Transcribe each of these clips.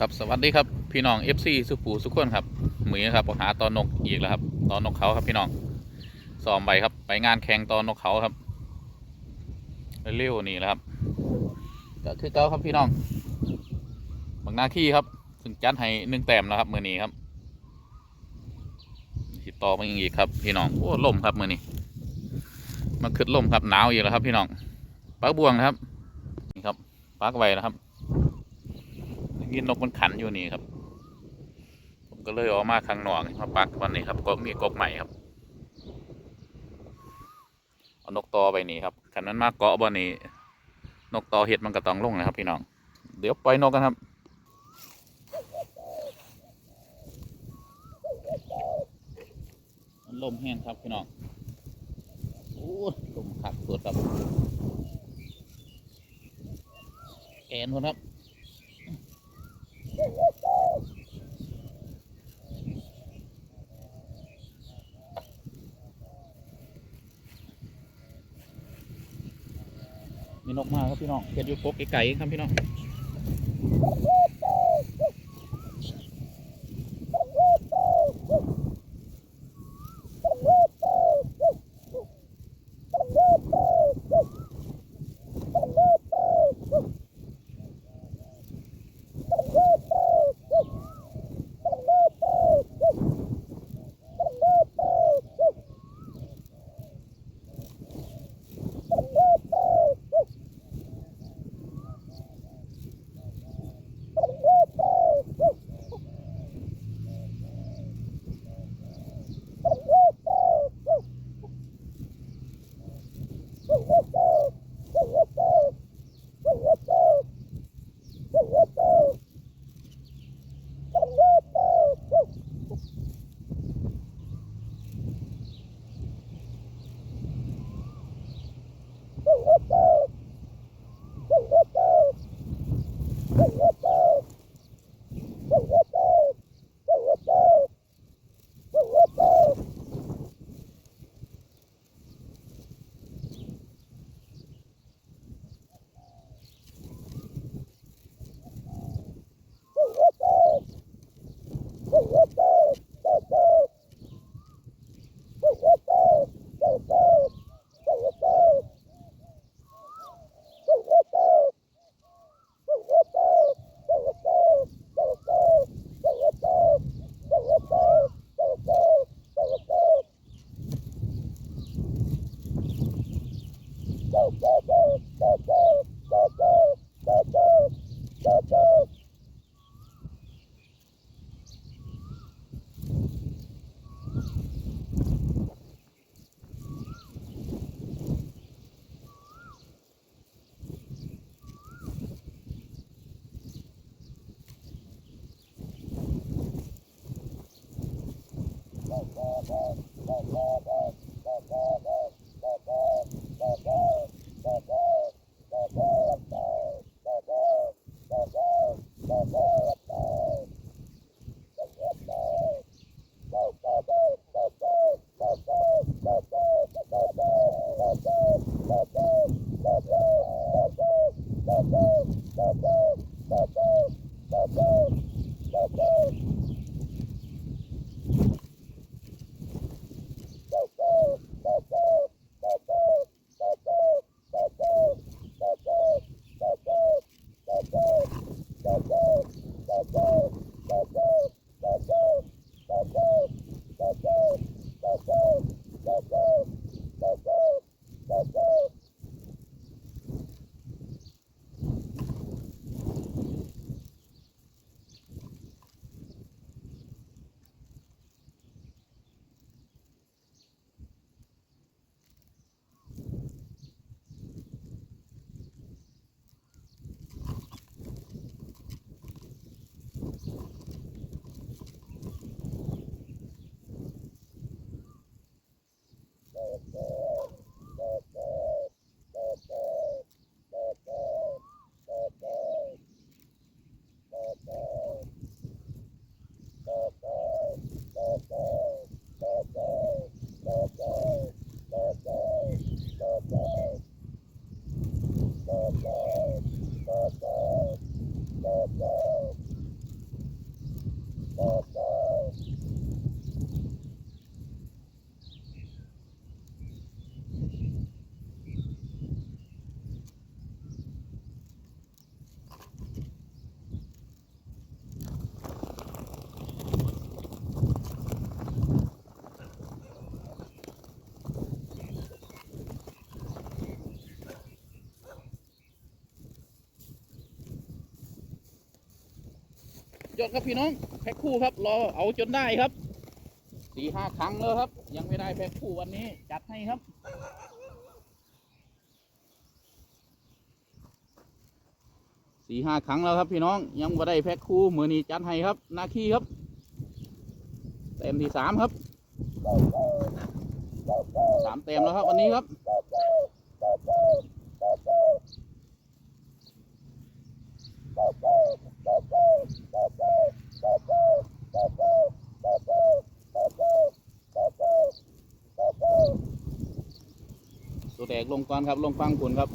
ครับสวัสดีครับพี่น้อง FC สุปูสุขคนครับมือครับหาตอนนกอีกแล้วครับตอนนกเขาครับพี่น้องซ้อมไปครับ ไปงานแข่งตอนนกเขาครับเร็วนี่แหละครับก็คือเก้าครับพี่น้องบางหน้าที่ครับซึ่งจัดให้หนึ่งแต้มแล้วครับมือนี้ครับติดต่อมาอีกครับ พี่น้องโอ้ลมครับมือนี้มันขึ้นลมครับหนาวอีกแล้วครับ พี่น้องปักบวงครับนี่ครับปักไว้นะครับ ยินนกมันขันอยู่นี่ครับ ผมก็เลยออกมาข้างนอกมาปักวันนี้ครับก็มีกกใหม่ครับเอานกตอไปนี่ครับขันนั้นมาเกาะบนนี้นกตอเห็ดมันก็ต้องลงนะครับ พี่น้อง เดี๋ยวปล่อยนกกันครับ ลมแห้งครับพี่น้องโอ้ลมขักสุดครับแอนคนครับ นกมาครับพี่น้องเห็ดอยู่ปกไก่ๆครับพี่น้อง blah, blah. ยอดครับพี่น้องแพ็คคู่ครับรอเอาจนได้ครับสี่ห้าครั้งแล้วครับ ยังไม่ได้แพ็คคู่วันนี้จัดให้ครับสี่ห้าครั้งแล้วครับพี่น้องยังไม่ได้แพ็คคู่มือนี้จัดให้ครับนาคีครับ เต็มที่สามครับสามเต็มแล้วครับวันนี้ครับ ตัวแตกลงก่อนครับลงฟังผลครับ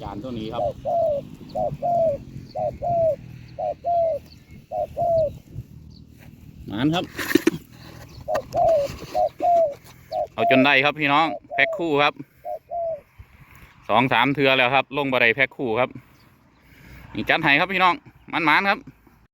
จานตัวนี้ครับนานครับ เอาจนได้ครับพี่น้องแพ็คคู่ครับสองสามเทือแล้วครับ ลงบัไดแพ็คคู่ครับนี่จัดให้ครับพี่น้องมันๆครับ